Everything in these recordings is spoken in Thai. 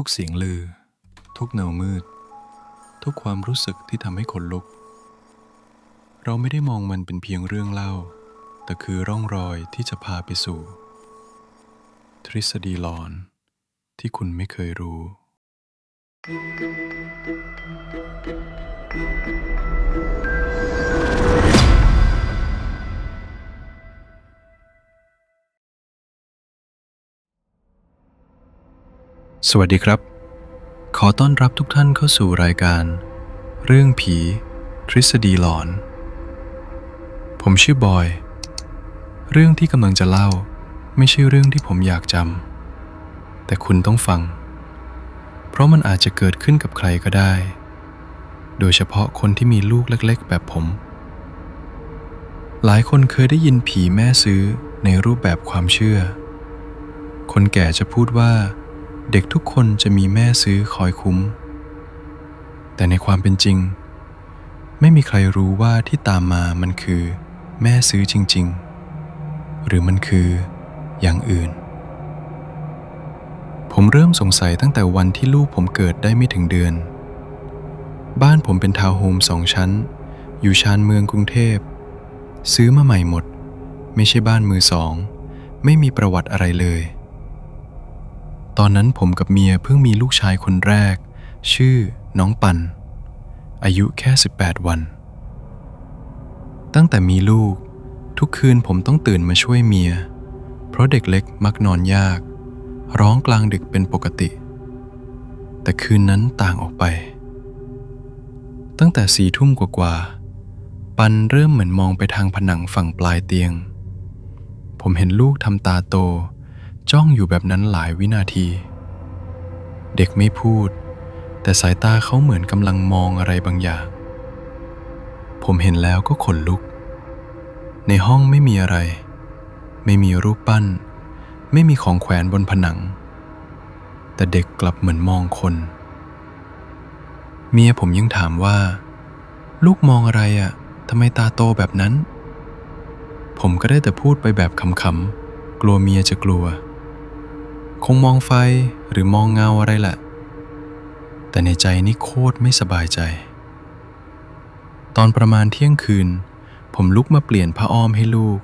ทุกเสียงลือ ทุกเงามืด ทุกความรู้สึกที่ทำให้ขนลุก เราไม่ได้มองมันเป็นเพียงเรื่องเล่า แต่คือร่องรอยที่จะพาไปสู่ ทฤษฎีหลอนที่คุณไม่เคยรู้ สวัสดีครับ ขอต้อนรับทุกท่านเข้าสู่รายการ เรื่องผี ทฤษฎีหลอน ผมชื่อบอย เรื่องที่กำลังจะเล่า ไม่ใช่เรื่องที่ผมอยากจำแต่คุณต้องฟัง เพราะมันอาจจะเกิดขึ้นกับใครก็ได้ โดยเฉพาะคนที่มีลูกเล็ก ๆ แบบผม หลายคนเคยได้ยินผีแม่ซื้อในรูปแบบความเชื่อ คนแก่จะพูดว่า เด็กทุกคนจะมีแม่ซื้อคอยคุ้ม แต่ในความเป็นจริง ไม่มีใครรู้ว่าที่ตามมามันคือแม่ซื้อจริง ๆ หรือมันคืออย่างอื่น ผมเริ่มสงสัยตั้งแต่วันที่ลูกผมเกิดได้ไม่ถึงเดือน บ้านผมเป็นทาวน์โฮมสองชั้น อยู่ชานเมืองกรุงเทพ ซื้อมาใหม่หมด ไม่ใช่บ้านมือสอง ไม่มีประวัติอะไรเลย ตอนนั้นผมกับเมียเพิ่งมีลูกชายคนแรก ชื่อน้องปัน อายุแค่ 18 วัน ตั้งแต่มีลูก ทุกคืนผมต้องตื่นมาช่วยเมีย เพราะเด็กเล็กมักนอนยาก ร้องกลางดึกเป็นปกติ แต่คืนนั้นต่างออกไป ตั้งแต่สี่ทุ่มกว่าๆปันเริ่มเหมือนมองไปทางผนังฝั่งปลายเตียง ผมเห็นลูกทำตาโต จ้องอยู่แบบนั้นหลายวินาที เด็กไม่พูด แต่สายตาเขาเหมือนกำลังมองอะไรบางอย่าง ผมเห็นแล้วก็ขนลุก ในห้องไม่มีอะไร ไม่มีรูปปั้น ไม่มีของแขวนบนผนัง แต่เด็กกลับเหมือนมองคนเมียผมยังถามว่า ลูกมองอะไรอะ่ะทำไมตาโตแบบนั้น ผมก็ได้แต่พูดไปแบบขำๆกลัวเมียจะกลัว คงมองไฟหรือมองเงาอะไรแหละ แต่ในใจนี่โคตรไม่สบายใจ ตอนประมาณเที่ยงคืน ผมลุกมาเปลี่ยนผ้าอ้อมให้ลูก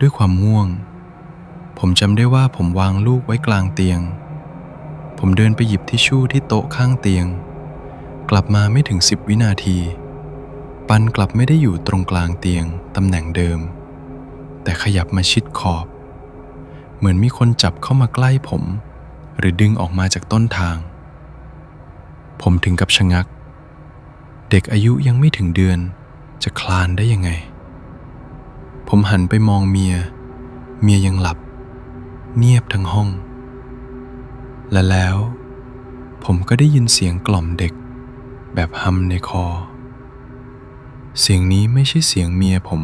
ด้วยความง่วง ผมจำได้ว่าผมวางลูกไว้กลางเตียง ผมเดินไปหยิบทิชชู่ที่โต๊ะข้างเตียง กลับมาไม่ถึงสิบวินาที ปันกลับไม่ได้อยู่ตรงกลางเตียงตำแหน่งเดิม แต่ขยับมาชิดขอบ เหมือนมีคนจับเข้ามาใกล้ผม หรือดึงออกมาจากต้นทาง ผมถึงกับชะงัก เด็กอายุยังไม่ถึงเดือนจะคลานได้ยังไง ผมหันไปมองเมีย เมียยังหลับ เงียบทั้งห้อง และแล้ว ผมก็ได้ยินเสียงกล่อมเด็ก แบบฮัมในคอ เสียงนี้ไม่ใช่เสียงเมียผม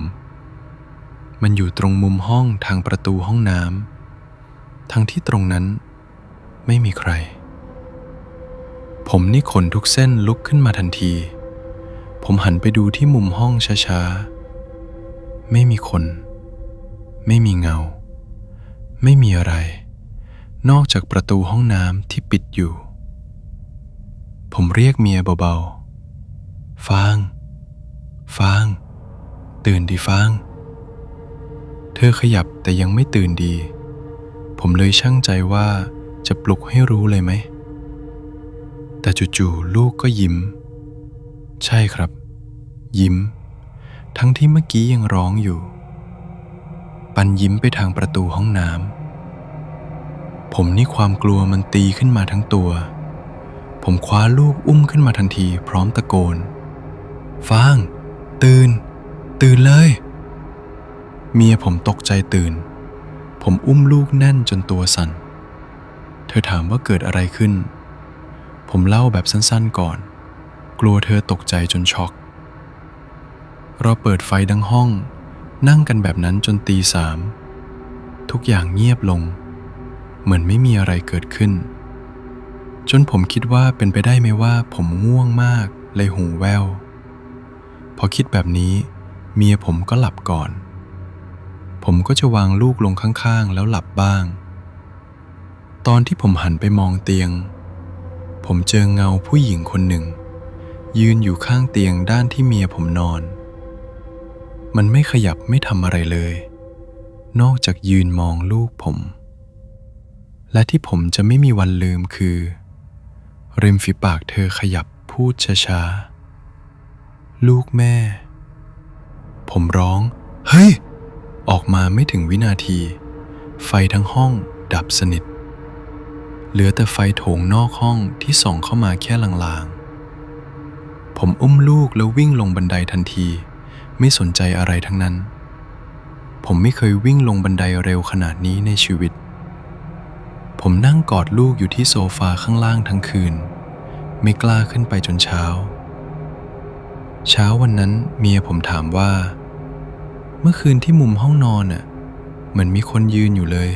มันอยู่ตรงมุมห้องทางประตูห้องน้ำ ทั้งที่ตรงนั้นไม่มีใคร ผมนี่ขนทุกเส้นลุกขึ้นมาทันที ผมหันไปดูที่มุมห้องช้าๆ ไม่มีคน ไม่มีเงา ไม่มีอะไร นอกจากประตูห้องน้ำที่ปิดอยู่ ผมเรียกเมียเบาๆ ฟาง ฟาง ตื่นดีฟาง เธอขยับแต่ยังไม่ตื่นดี ผมเลยช่างใจว่าจะปลุกให้รู้เลยไหม แต่จู่ๆลูกก็ยิ้ม ใช่ครับ ยิ้ม ทั้งที่เมื่อกี้ยังร้องอยู่ ปันยิ้มไปทางประตูห้องน้ำผมนี่ความกลัวมันตีขึ้นมาทั้งตัว ผมคว้าลูกอุ้มขึ้นมาทันทีพร้อมตะโกน ฟาง ตื่น ตื่นเลย เมียผมตกใจตื่น ผมอุ้มลูกแน่นจนตัวสั่น เธอถามว่าเกิดอะไรขึ้น ผมเล่าแบบสั้นๆก่อน กลัวเธอตกใจจนช็อก เราเปิดไฟดังห้อง นั่งกันแบบนั้นจนตีสาม ทุกอย่างเงียบลง เหมือนไม่มีอะไรเกิดขึ้น จนผมคิดว่าเป็นไปได้ไหมว่าผมง่วงมากเลยหูแวว พอคิดแบบนี้ เมียผมก็หลับก่อน ผมก็จะวางลูกลงข้างๆ แล้วหลับบ้าง ตอนที่ผมหันไปมองเตียง ผมเจอเงาผู้หญิงคนหนึ่ง ยืนอยู่ข้างเตียงด้านที่เมียผมนอน มันไม่ขยับไม่ทำอะไรเลย นอกจากยืนมองลูกผม และที่ผมจะไม่มีวันลืมคือริมฝีปากเธอขยับพูดช้าๆ ลูกแม่ ผมร้อง เฮ้ย ออกมาไม่ถึงวินาที ไฟทั้งห้องดับสนิท เหลือแต่ไฟโถงนอกห้องที่ส่องเข้ามาแค่ลางๆ ผมอุ้มลูกแล้ววิ่งลงบันไดทันที ไม่สนใจอะไรทั้งนั้น ผมไม่เคยวิ่งลงบันไดเร็วขนาดนี้ในชีวิต ผมนั่งกอดลูกอยู่ที่โซฟาข้างล่างทั้งคืน ไม่กล้าขึ้นไปจนเช้า เช้าวันนั้นเมียผมถามว่า เมื่อคืนที่มุมห้องนอนน่ะเหมือนมีคนยืนอยู่เลย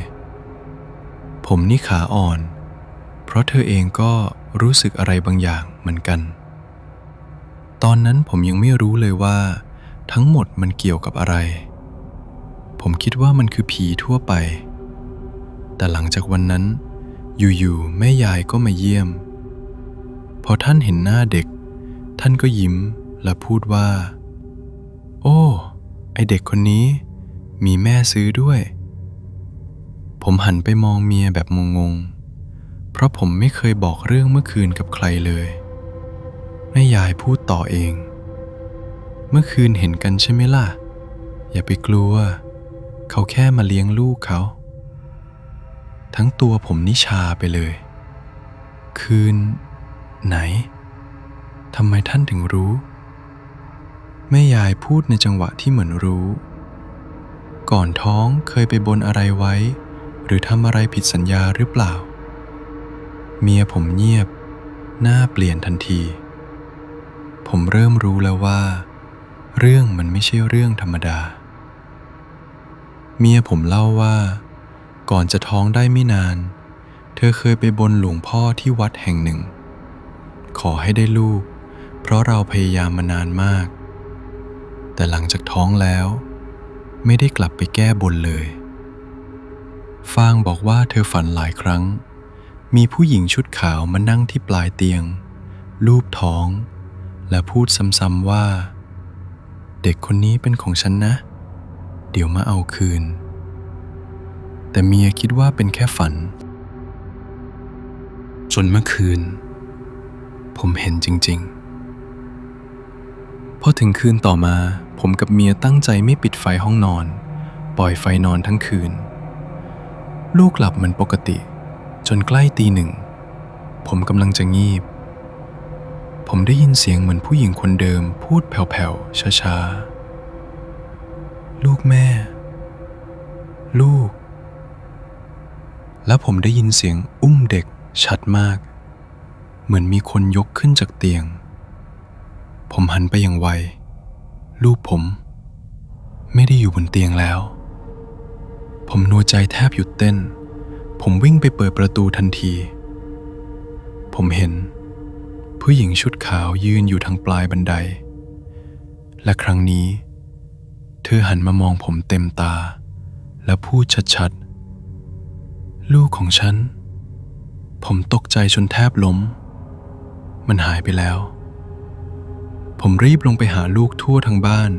ผมนี่ขาอ่อน เพราะเธอเองก็รู้สึกอะไรบางอย่างเหมือนกัน ตอนนั้นผมยังไม่รู้เลยว่า ทั้งหมดมันเกี่ยวกับอะไร ผมคิดว่ามันคือผีทั่วไป แต่หลังจากวันนั้น อยู่ๆแม่ยายก็มาเยี่ยม พอท่านเห็นหน้าเด็ก ท่านก็ยิ้มและพูดว่า โอ้ อเด็กคนนี้ มีแม่ซื้อด้วย ผมหันไปมองเมียแบบงงๆ เพราะผมไม่เคยบอกเรื่องเมื่อคืนกับใครเลยแม่ยายพูดต่อเอง เมื่อคืนเห็นกันใช่ไหมล่ะ อย่าไปกลัว เขาแค่มาเลี้ยงลูกเขา ทั้งตัวผมนิชาไปเลย คืน ไหนทำไมท่านถึงรู้ แม่ยายพูดในจังหวะที่เหมือนรู้ ก่อนท้องเคยไปบนอะไรไว้ หรือทำอะไรผิดสัญญาหรือเปล่า เมียผมเงียบ หน้าเปลี่ยนทันที ผมเริ่มรู้แล้วว่า เรื่องมันไม่ใช่เรื่องธรรมดา เมียผมเล่าว่า ก่อนจะท้องได้ไม่นาน เธอเคยไปบนหลวงพ่อที่วัดแห่งหนึ่ง ขอให้ได้ลูก เพราะเราพยายามมานานมาก แต่หลังจากท้องแล้ว ไม่ได้กลับไปแก้บนเลย ฟางบอกว่าเธอฝันหลายครั้ง มีผู้หญิงชุดขาวมานั่งที่ปลายเตียง ลูบท้อง และพูดซ้ำๆว่า เด็กคนนี้เป็นของฉันนะ เดี๋ยวมาเอาคืน แต่เมียคิดว่าเป็นแค่ฝัน จนเมื่อคืน ผมเห็นจริง ๆ พอถึงคืนต่อมาผมกับเมียตั้งใจไม่ปิดไฟห้องนอน ปล่อยไฟนอนทั้งคืน ลูกหลับเหมือนปกติ จนใกล้ตีหนึ่ง ผมกำลังจะงีบ ผมได้ยินเสียงเหมือนผู้หญิงคนเดิมพูดแผ่วๆช้าๆ ลูกแม่ ลูก แล้วผมได้ยินเสียงอุ้มเด็กชัดมาก เหมือนมีคนยกขึ้นจากเตียง ผมหันไปอย่างไว ลูกผม ไม่ได้อยู่บนเตียงแล้ว ผมนัวใจแทบหยุดเต้น ผมวิ่งไปเปิดประตูทันที ผมเห็น ผู้หญิงชุดขาวยืนอยู่ทางปลายบันได และครั้งนี้ เธอหันมามองผมเต็มตา และพูดชัดๆ ลูกของฉัน ผมตกใจจนแทบล้ม มันหายไปแล้ว ผมรีบลงไปหาลูกทั่วทั้งบ้าน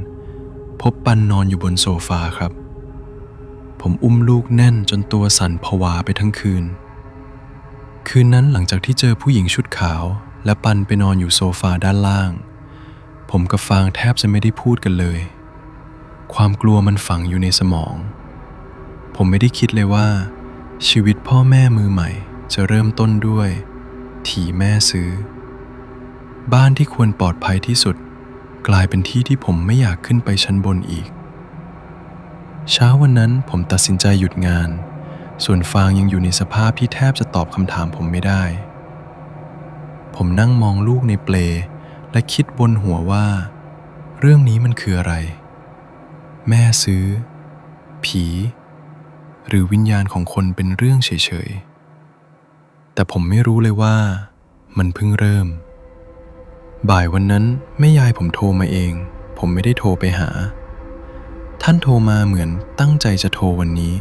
พบปันนอนอยู่บนโซฟาครับ ผมอุ้มลูกแน่นจนตัวสั่นผวาไปทั้งคืน คืนนั้นหลังจากที่เจอผู้หญิงชุดขาว และปันไปนอนอยู่โซฟาด้านล่าง ผมกับฟางแทบจะไม่ได้พูดกันเลย ความกลัวมันฝังอยู่ในสมอง ผมไม่ได้คิดเลยว่า ชีวิตพ่อแม่มือใหม่ จะเริ่มต้นด้วย ถีแม่ซื้อ บ้านที่ควรปลอดภัยที่สุด กลายเป็นที่ที่ผมไม่อยากขึ้นไปชั้นบนอีก เช้าวันนั้นผมตัดสินใจหยุดงาน ส่วนฟางยังอยู่ในสภาพที่แทบจะตอบคำถามผมไม่ได้ ผมนั่งมองลูกในเปล และคิดบนหัวว่า เรื่องนี้มันคืออะไร แม่ซื้อ ผี หรือวิญญาณของคนเป็นเรื่องเฉยๆแต่ผมไม่รู้เลยว่ามันเพิ่งเริ่ม บ่ายวันนั้นแม่ยายผมโทรมาเอง ผมไม่ได้โทรไปหา ท่านโทรมาเหมือนตั้งใจจะโทรวันนี้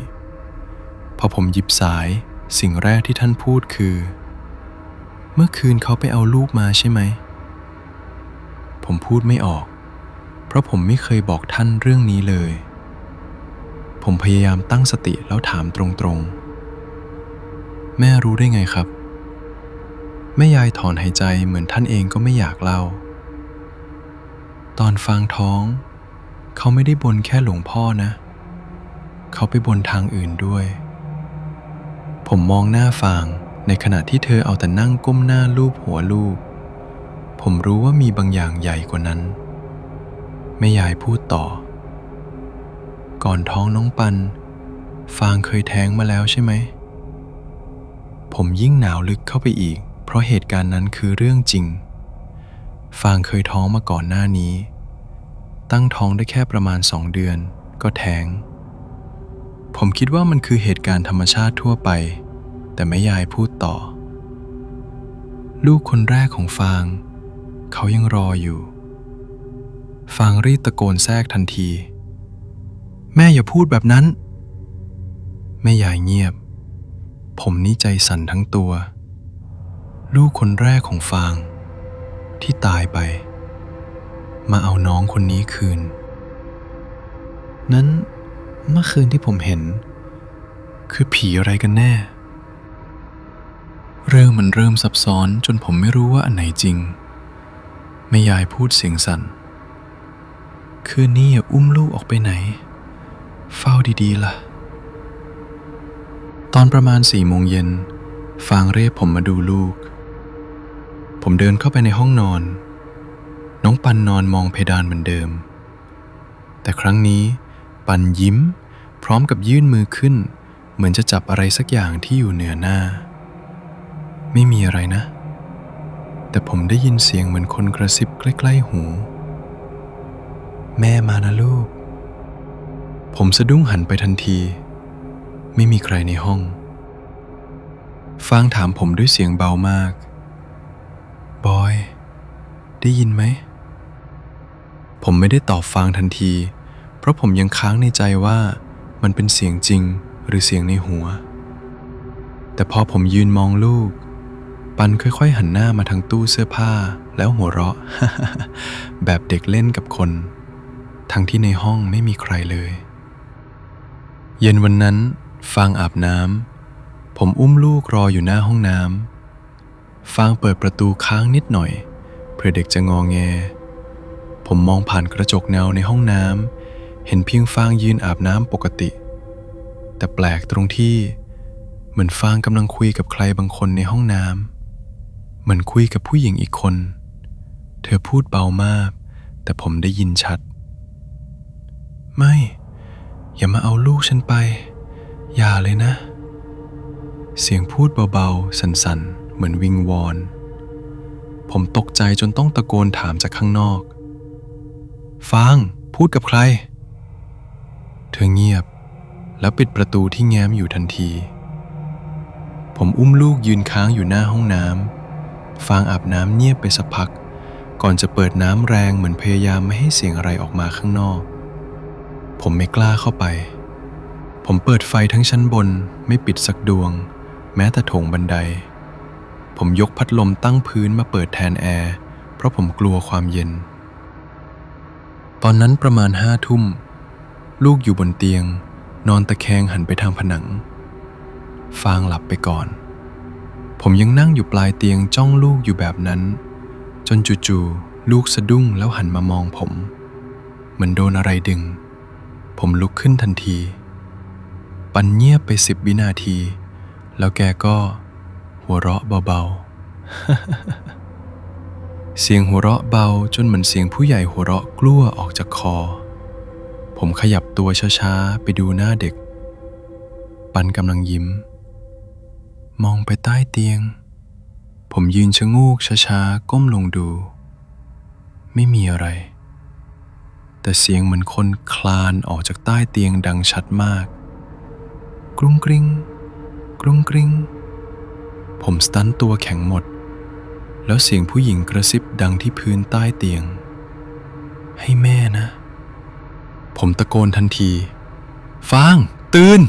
พอผมหยิบสายสิ่งแรกที่ท่านพูดคือ เมื่อคืนเขาไปเอาลูกมาใช่ไหม ผมพูดไม่ออก เพราะผมไม่เคยบอกท่านเรื่องนี้เลย ผมพยายามตั้งสติแล้วถามตรงๆ แม่รู้ได้ไงครับ แม่ยายถอนหายใจเหมือนท่านเองก็ไม่อยากเล่า ตอนฟางท้อง เขาไม่ได้บนแค่หลวงพ่อนะ เขาไปบนทางอื่นด้วย ผมมองหน้าฟางในขณะที่เธอเอาแต่นั่งก้มหน้าลูบหัวลูก ผมรู้ว่ามีบางอย่างใหญ่กว่านั้น แม่ยายพูดต่อ ก่อนท้องน้องปัน ฟางเคยแท้งมาแล้วใช่ไหม ผมยิ่งหนาวลึกเข้าไปอีก เพราะเหตุการณ์นั้นคือเรื่องจริง ฟางเคยท้องมาก่อนหน้านี้ ตั้งท้องได้แค่ประมาณสองเดือน ก็แท้ง ผมคิดว่ามันคือเหตุการณ์ธรรมชาติทั่วไป แต่แม่ยายพูดต่อ ลูกคนแรกของฟาง เขายังรออยู่ ฟางรีบตะโกนแทรกทันที แม่อย่าพูดแบบนั้น แม่ยายเงียบ ผมนี่ใจสั่นทั้งตัว ลูกคนแรกของฟาง ที่ตายไป มาเอาน้องคนนี้คืน นั้นเมื่อคืนที่ผมเห็น คือผีอะไรกันแน่ เรื่องมันเริ่มซับซ้อนจนผมไม่รู้ว่าอันไหนจริงแม่ยายพูดเสียงสั่น คืนนี้อย่าอุ้มลูกออกไปไหน เฝ้าดีๆล่ะ ตอนประมาณสี่โมงเย็นฟางเรียกผมมาดูลูก ผมเดินเข้าไปในห้องนอน น้องปันนอนมองเพดานเหมือนเดิม แต่ครั้งนี้ปันยิ้ม พร้อมกับยื่นมือขึ้น เหมือนจะจับอะไรสักอย่างที่อยู่เหนือหน้า ไม่มีอะไรนะ แต่ผมได้ยินเสียงเหมือนคนกระซิบใกล้ ๆ หู แม่มานะลูก ผมสะดุ้งหันไปทันที ไม่มีใครในห้อง ฟางถามผมด้วยเสียงเบามาก บอย ได้ยินไหม ผมไม่ได้ตอบฟางทันที เพราะผมยังค้างในใจว่ามันเป็นเสียงจริงหรือเสียงในหัว แต่พอผมยืนมองลูก ปันค่อยๆ หันหน้ามาทางตู้เสื้อผ้าแล้วหัวเราะ แบบเด็กเล่นกับคน ทั้งที่ในห้องไม่มีใครเลย เย็นวันนั้น ฟางอาบน้ำผมอุ้มลูกรออยู่หน้าห้องน้ำ ฟางเปิดประตูค้างนิดหน่อย เพื่อเด็กจะงอแง ผมมองผ่านกระจกเงาในห้องน้ำเห็นเพียงฟางยืนอาบน้ำปกติ แต่แปลกตรงที่ เหมือนฟางกำลังคุยกับใครบางคนในห้องน้ำเหมือนคุยกับผู้หญิงอีกคน เธอพูดเบามาก แต่ผมได้ยินชัด ไม่ อย่ามาเอาลูกฉันไป อย่าเลยนะ เสียงพูดเบาๆ สั่นๆ เหมือนวิงวอน ผมตกใจจนต้องตะโกนถามจากข้างนอก ฟาง พูดกับใคร เธอเงียบ แล้วปิดประตูที่แง้มอยู่ทันที ผมอุ้มลูกยืนค้างอยู่หน้าห้องน้ำ ฟางอาบน้ำเงียบไปสักพัก ก่อนจะเปิดน้ำแรงเหมือนพยายามไม่ให้เสียงอะไรออกมาข้างนอก ผมไม่กล้าเข้าไปผมเปิดไฟทั้งชั้นบนไม่ปิดสักดวง แม้แต่โถงบันได ผมยกพัดลมตั้งพื้นมาเปิดแทนแอร์เพราะผมกลัวความเย็น ตอนนั้นประมาณห้าทุ่ม ลูกอยู่บนเตียง นอนตะแคงหันไปทางผนัง ฟางหลับไปก่อน ผมยังนั่งอยู่ปลายเตียงจ้องลูกอยู่แบบนั้น จนจู่ๆลูกสะดุ้งแล้วหันมามองผม เหมือนโดนอะไรดึง ผมลุกขึ้นทันที ปันเงียบไปสิบวินาที แล้วแกก็ หัวเราะเบาๆ เสียงหัวเราะเบาจนเหมือนเสียงผู้ใหญ่หัวเราะกลั้วออกจากคอ ผมขยับตัวช้าๆ ไปดูหน้าเด็ก ปันกำลังยิ้ม มองไปใต้เตียง ผมยืนชะโงกช้าๆ ก้มลงดู ไม่มีอะไร แต่เสียงเหมือนคนคลานออกจากใต้เตียงดังชัดมาก กรุงกริงกรุงกริง ผมสตันตัวแข็งหมด แล้วเสียงผู้หญิงกระซิบดังที่พื้นใต้เตียง ให้แม่นะ ผมตะโกนทันที ฟาง ตื่น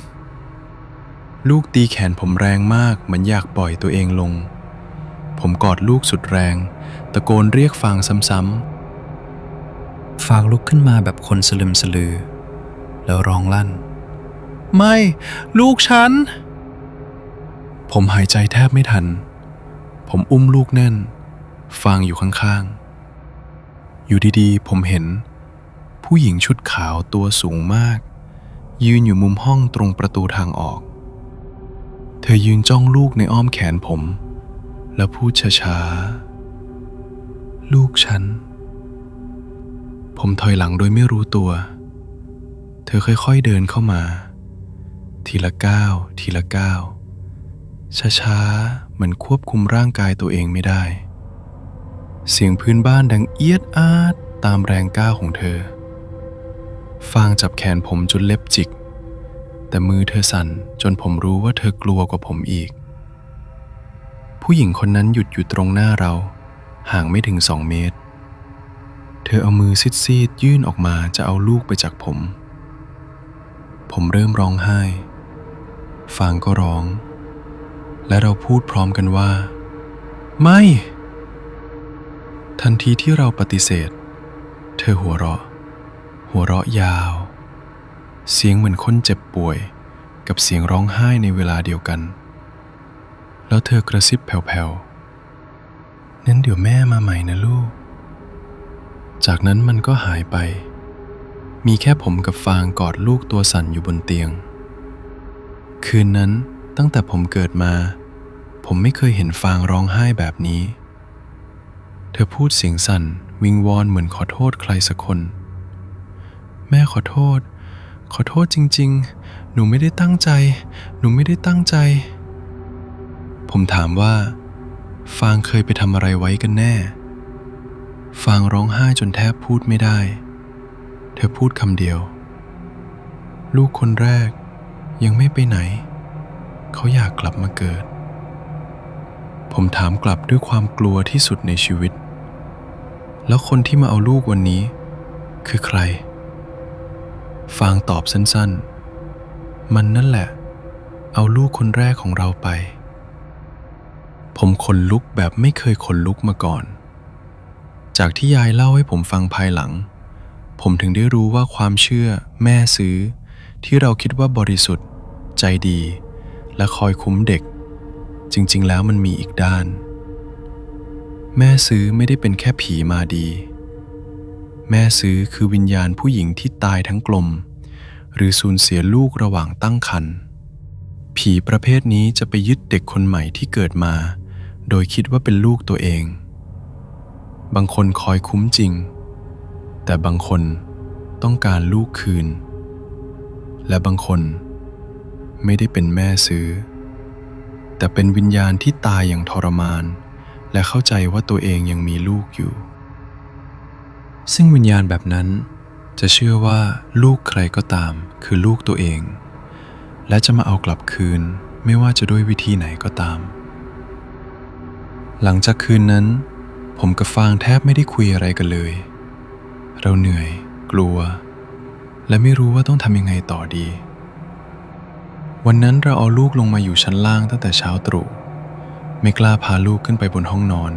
ลูกตีแขนผมแรงมากเหมือนอยากปล่อยตัวเองลง ผมกอดลูกสุดแรง ตะโกนเรียกฟางซ้ำๆ ฟางลุกขึ้นมาแบบคนสลึมสลือ แล้วร้องลั่น ไม่ ลูกฉัน ผมหายใจแทบไม่ทัน ผมอุ้มลูกแน่น ฟางอยู่ข้างๆ อยู่ดีๆ ผมเห็น ผู้หญิงชุดขาวตัวสูงมาก ยืนอยู่มุมห้องตรงประตูทางออก เธอยืนจ้องลูกในอ้อมแขนผม แล้วพูดช้าๆ ลูกฉัน ผมถอยหลังโดยไม่รู้ตัว เธอค่อยๆเดินเข้ามา ทีละก้าวทีละก้าว ช้าๆเหมือนควบคุมร่างกายตัวเองไม่ได้ เสียงพื้นบ้านดังเอียดอาดตามแรงก้าวของเธอ ฟางจับแขนผมจนเล็บจิก แต่มือเธอสั่นจนผมรู้ว่าเธอกลัวกว่าผมอีก ผู้หญิงคนนั้นหยุดอยู่ตรงหน้าเรา ห่างไม่ถึงสองเมตร เธอเอามือซีดๆยื่นออกมาจะเอาลูกไปจากผม ผมเริ่มร้องไห้ ฟางก็ร้อง และเราพูดพร้อมกันว่า ไม่ ทันทีที่เราปฏิเสธ เธอหัวเราะ หัวเราะยาว เสียงเหมือนคนเจ็บป่วย กับเสียงร้องไห้ในเวลาเดียวกัน แล้วเธอกระซิบแผ่วๆนั้นเดี๋ยวแม่มาใหม่นะลูก จากนั้นมันก็หายไป มีแค่ผมกับฟางกอดลูกตัวสั่นอยู่บนเตียง คืนนั้นตั้งแต่ผมเกิดมา ผมไม่เคยเห็นฟางร้องไห้แบบนี้ เธอพูดเสียงสั่นวิงวอนเหมือนขอโทษใครสักคน แม่ขอโทษ ขอโทษจริง ๆ หนูไม่ได้ตั้งใจ หนูไม่ได้ตั้งใจ ผมถามว่า ฟางเคยไปทำอะไรไว้กันแน่ ฟางร้องไห้จนแทบพูดไม่ได้ เธอพูดคำเดียว ลูกคนแรกยังไม่ไปไหน เขาอยากกลับมาเกิด ผมถามกลับด้วยความกลัวที่สุดในชีวิต แล้วคนที่มาเอาลูกวันนี้ คือใคร ฟางตอบสั้นๆ มันนั่นแหละ เอาลูกคนแรกของเราไป ผมขนลุกแบบไม่เคยขนลุกมาก่อน จากที่ยายเล่าให้ผมฟังภายหลัง ผมถึงได้รู้ว่าความเชื่อ แม่ซื้อ ที่เราคิดว่าบริสุทธิ์ ใจดี และคอยคุ้มเด็ก จริง ๆ แล้วมันมีอีกด้าน แม่ซื้อไม่ได้เป็นแค่ผีมาดี แม่ซื้อคือวิญญาณผู้หญิงที่ตายทั้งกลม หรือสูญเสียลูกระหว่างตั้งครรภ์ผีประเภทนี้จะไปยึดเด็กคนใหม่ที่เกิดมา โดยคิดว่าเป็นลูกตัวเอง บางคนคอยคุ้มจริง แต่บางคนต้องการลูกคืน และบางคนไม่ได้เป็นแม่ซื้อ แต่เป็นวิญญาณที่ตายอย่างทรมาน และเข้าใจว่าตัวเองยังมีลูกอยู่ ซึ่งวิญญาณแบบนั้น จะเชื่อว่าลูกใครก็ตามคือลูกตัวเอง และจะมาเอากลับคืนไม่ว่าจะด้วยวิธีไหนก็ตาม หลังจากคืนนั้น ผมกับฟางแทบไม่ได้คุยอะไรกันเลย เราเหนื่อย กลัว และไม่รู้ว่าต้องทำยังไงต่อดี วันนั้นเราเอาลูกลงมาอยู่ชั้นล่างตั้งแต่เช้าตรู่ไม่กล้าพาลูกขึ้นไปบนห้องนอน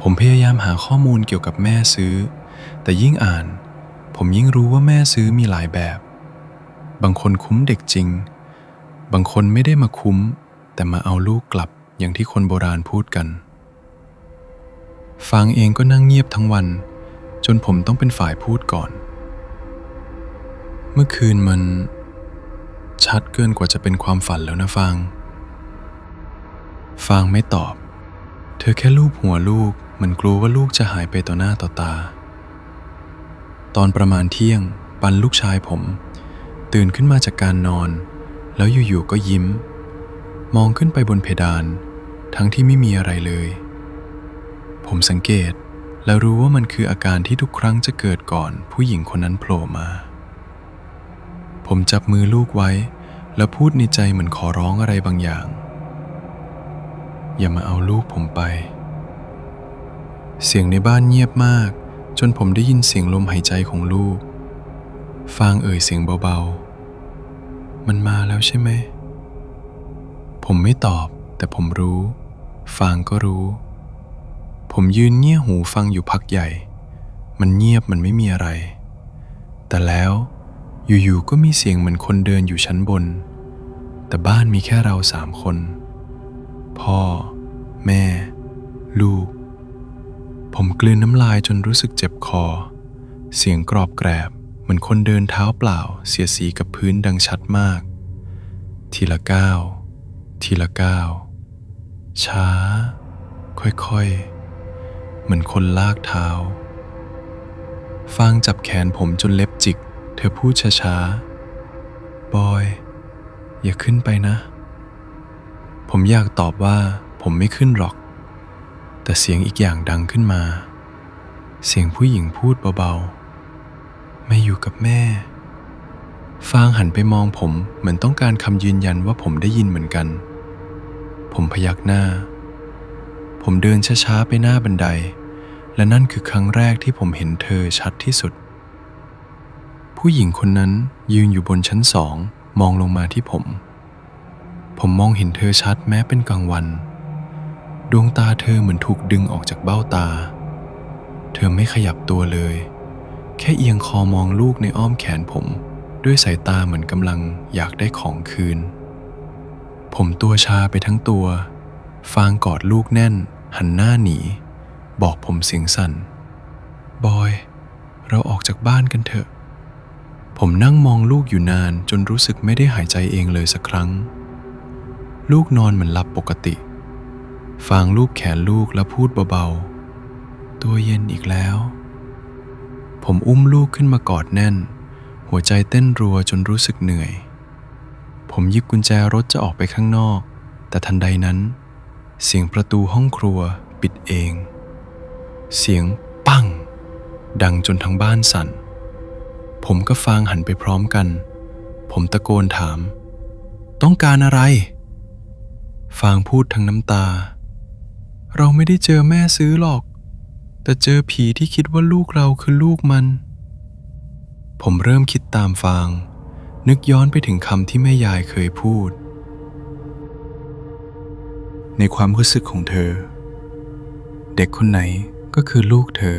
ผมพยายามหาข้อมูลเกี่ยวกับแม่ซื้อ แต่ยิ่งอ่าน ผมยิ่งรู้ว่าแม่ซื้อมีหลายแบบ บางคนคุ้มเด็กจริง บางคนไม่ได้มาคุ้ม แต่มาเอาลูกกลับอย่างที่คนโบราณพูดกันฟางเองก็นั่งเงียบทั้งวัน จนผมต้องเป็นฝ่ายพูดก่อน เมื่อคืนมัน ชัดเกินกว่าจะเป็นความฝันแล้วนะฟาง ฟางไม่ตอบ เธอแค่ลูบหัวลูกเหมันกลัวว่าลูกจะหายไปต่อหน้าต่อตา ตอนประมาณเที่ยง ปันลูกชายผม ตื่นขึ้นมาจากการนอน แล้วอยู่ๆก็ยิ้ม มองขึ้นไปบนเพดาน ทั้งที่ไม่มีอะไรเลย ผมสังเกตและรู้ว่ามันคืออาการที่ทุกครั้งจะเกิดก่อนผู้หญิงคนนั้นโผล่มา ผมจับมือลูกไว้ แล้วพูดในใจเหมือนขอร้องอะไรบางอย่าง อย่ามาเอาลูกผมไป เสียงในบ้านเงียบมาก จนผมได้ยินเสียงลมหายใจของลูก ฟางเอ่ยเสียงเบาๆ มันมาแล้วใช่ไหม ผมไม่ตอบ แต่ผมรู้ ฟางก็รู้ ผมยืนเงี่ยหูฟังอยู่พักใหญ่ มันเงียบมันไม่มีอะไร แต่แล้ว อยู่ๆก็มีเสียงเหมือนคนเดินอยู่ชั้นบน แต่บ้านมีแค่เราสามคน พ่อ แม่ ลูก ผมกลืนน้ำลายจนรู้สึกเจ็บคอ เสียงกรอบแกรบเหมือนคนเดินเท้าเปล่า เสียสีกับพื้นดังชัดมาก ทีละก้าว ทีละก้าว ช้า ค่อยๆ เหมือนคนลากเท้า ฟางจับแขนผมจนเล็บจิก เธอพูดช้าๆ บอย อย่าขึ้นไปนะ ผมอยากตอบว่าผมไม่ขึ้นหรอก แต่เสียงอีกอย่างดังขึ้นมา เสียงผู้หญิงพูดเบาๆ ไม่อยู่กับแม่ ฟางหันไปมองผมเหมือนต้องการคำยืนยันว่าผมได้ยินเหมือนกัน ผมพยักหน้า ผมเดินช้าๆ ไปหน้าบันได และนั่นคือครั้งแรกที่ผมเห็นเธอชัดที่สุด ผู้หญิงคนนั้นยืนอยู่บนชั้นสองมองลงมาที่ผม ผมมองเห็นเธอชัดแม้เป็นกลางวัน ดวงตาเธอเหมือนถูกดึงออกจากเบ้าตา เธอไม่ขยับตัวเลย แค่เอียงคอมองลูกในอ้อมแขนผม ด้วยสายตาเหมือนกำลังอยากได้ของคืน ผมตัวชาไปทั้งตัว ฟางกอดลูกแน่น หันหน้าหนี บอกผมเสียงสั่น บอย เราออกจากบ้านกันเถอะ ผมนั่งมองลูกอยู่นานจนรู้สึกไม่ได้หายใจเองเลยสักครั้ง ลูกนอนเหมือนหลับปกติ ฟางลูกแขนลูกแล้วพูดเบาๆ ตัวเย็นอีกแล้ว ผมอุ้มลูกขึ้นมากอดแน่น หัวใจเต้นรัวจนรู้สึกเหนื่อย ผมยิบกุญแจรถจะออกไปข้างนอก แต่ทันใดนั้น เสียงประตูห้องครัวปิดเอง เสียง ปัง ดังจนทั้งบ้านสั่น ผมกับฟางหันไปพร้อมกัน ผมตะโกนถาม ต้องการอะไร ฟางพูดทั้งน้ำตา เราไม่ได้เจอแม่ซื้อหรอก แต่เจอผีที่คิดว่าลูกเราคือลูกมัน ผมเริ่มคิดตามฟาง นึกย้อนไปถึงคำที่แม่ยายเคยพูด ในความรู้สึกของเธอ เด็กคนไหนก็คือลูกเธอ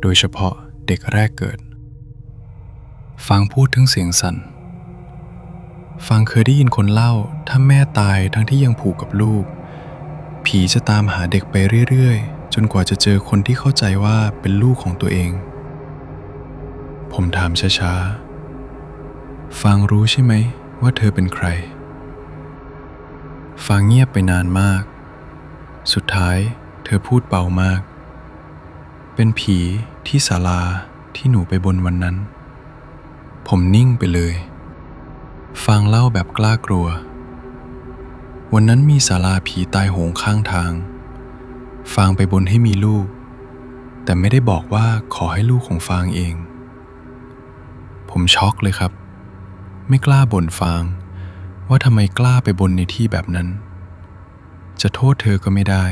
โดยเฉพาะเด็กแรกเกิด ฟังพูดทั้งเสียงสั่น ฟังเคยได้ยินคนเล่า ถ้าแม่ตายทั้งที่ยังผูกกับลูก ผีจะตามหาเด็กไปเรื่อยๆ จนกว่าจะเจอคนที่เข้าใจว่าเป็นลูกของตัวเอง ผมถามช้าๆ ฟังรู้ใช่ไหมว่าเธอเป็นใคร ฟังเงียบไปนานมาก สุดท้ายเธอพูดเบามาก เป็นผีที่ศาลาที่หนูไปบนวันนั้น ผมนิ่งไปเลย ฟังเล่าแบบกล้ากลัว วันนั้นมีศาลาผีตายโหงข้างทาง ฟางไปบนให้มีลูก แต่ไม่ได้บอกว่าขอให้ลูกของฟางเอง ผมช็อกเลยครับ ไม่กล้าบ่นฟาง ว่าทำไมกล้าไปบนในที่แบบนั้น จะโทษเธอก็ไม่ได้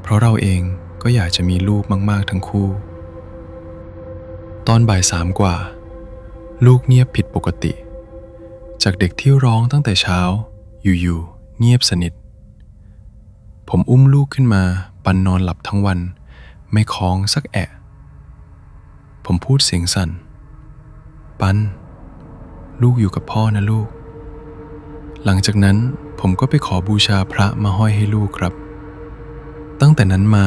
เพราะเราเองก็อยากจะมีลูกมาก ๆ ทั้งคู่ ตอนบ่ายสามกว่า ลูกเงียบผิดปกติ จากเด็กที่ร้องตั้งแต่เช้า อยู่ๆเงียบสนิท ผมอุ้มลูกขึ้นมา ปันนอนหลับทั้งวัน ไม่คล้องสักแอะ ผมพูดเสียงสั่น ปัน ลูกอยู่กับพ่อนะลูก หลังจากนั้นผมก็ไปขอบูชาพระมาห้อยให้ลูกครับ ตั้งแต่นั้นมา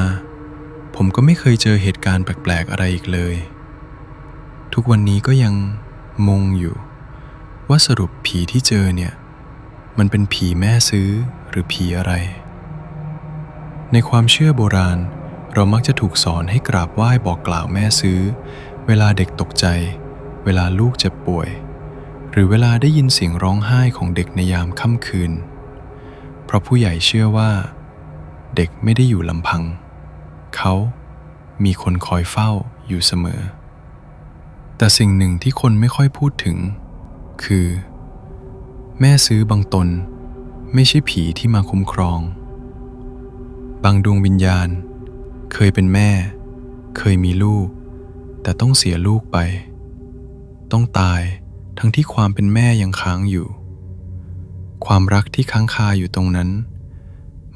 ผมก็ไม่เคยเจอเหตุการณ์แปลกๆอะไรอีกเลย ทุกวันนี้ก็ยัง มงอยู่ ว่าสรุปผีที่เจอเนี่ย มันเป็นผีแม่ซื้อหรือผีอะไร ในความเชื่อโบราณ เรามักจะถูกสอนให้กราบไหว้บอกกล่าวแม่ซื้อ เวลาเด็กตกใจ เวลาลูกเจ็บป่วย หรือเวลาได้ยินเสียงร้องไห้ของเด็กในยามค่ำคืน เพราะผู้ใหญ่เชื่อว่า เด็กไม่ได้อยู่ลำพัง เขามีคนคอยเฝ้าอยู่เสมอ แต่สิ่งหนึ่งที่คนไม่ค่อยพูดถึง คือ แม่ซื้อบางตน ไม่ใช่ผีที่มาคุ้มครอง บางดวงวิญญาณ เคยเป็นแม่ เคยมีลูก แต่ต้องเสียลูกไป ต้องตายทั้งที่ความเป็นแม่ยังค้างอยู่ ความรักที่ค้างคาอยู่ตรงนั้น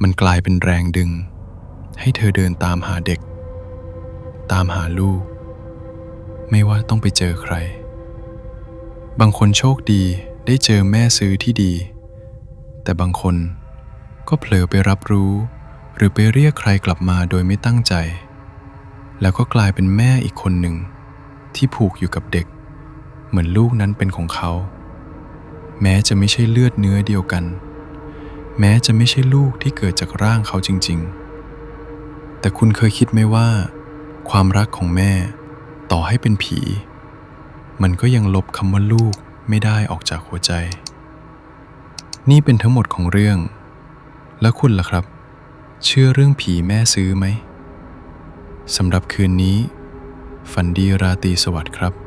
มันกลายเป็นแรงดึง ให้เธอเดินตามหาเด็ก ตามหาลูก ไม่ว่าต้องไปเจอใคร บางคนโชคดีได้เจอแม่ซื้อที่ดี แต่บางคนก็เผลอไปรับรู้ หรือไปเรียกใครกลับมาโดยไม่ตั้งใจ แล้วก็กลายเป็นแม่อีกคนหนึ่ง ที่ผูกอยู่กับเด็ก เหมือนลูกนั้นเป็นของเขา แม้จะไม่ใช่เลือดเนื้อเดียวกัน แม้จะไม่ใช่ลูกที่เกิดจากร่างเขาจริง ๆ แต่คุณเคยคิดไหมว่า ความรักของแม่ ต่อให้เป็นผี มันก็ยังลบคำว่าลูกไม่ได้ออกจากหัวใจ นี่เป็นทั้งหมดของเรื่อง แล้วคุณล่ะครับ เชื่อเรื่องผีแม่ซื้อไหมสำหรับคืนนี้ ฝันดีราตรีสวัสดิ์ครับ「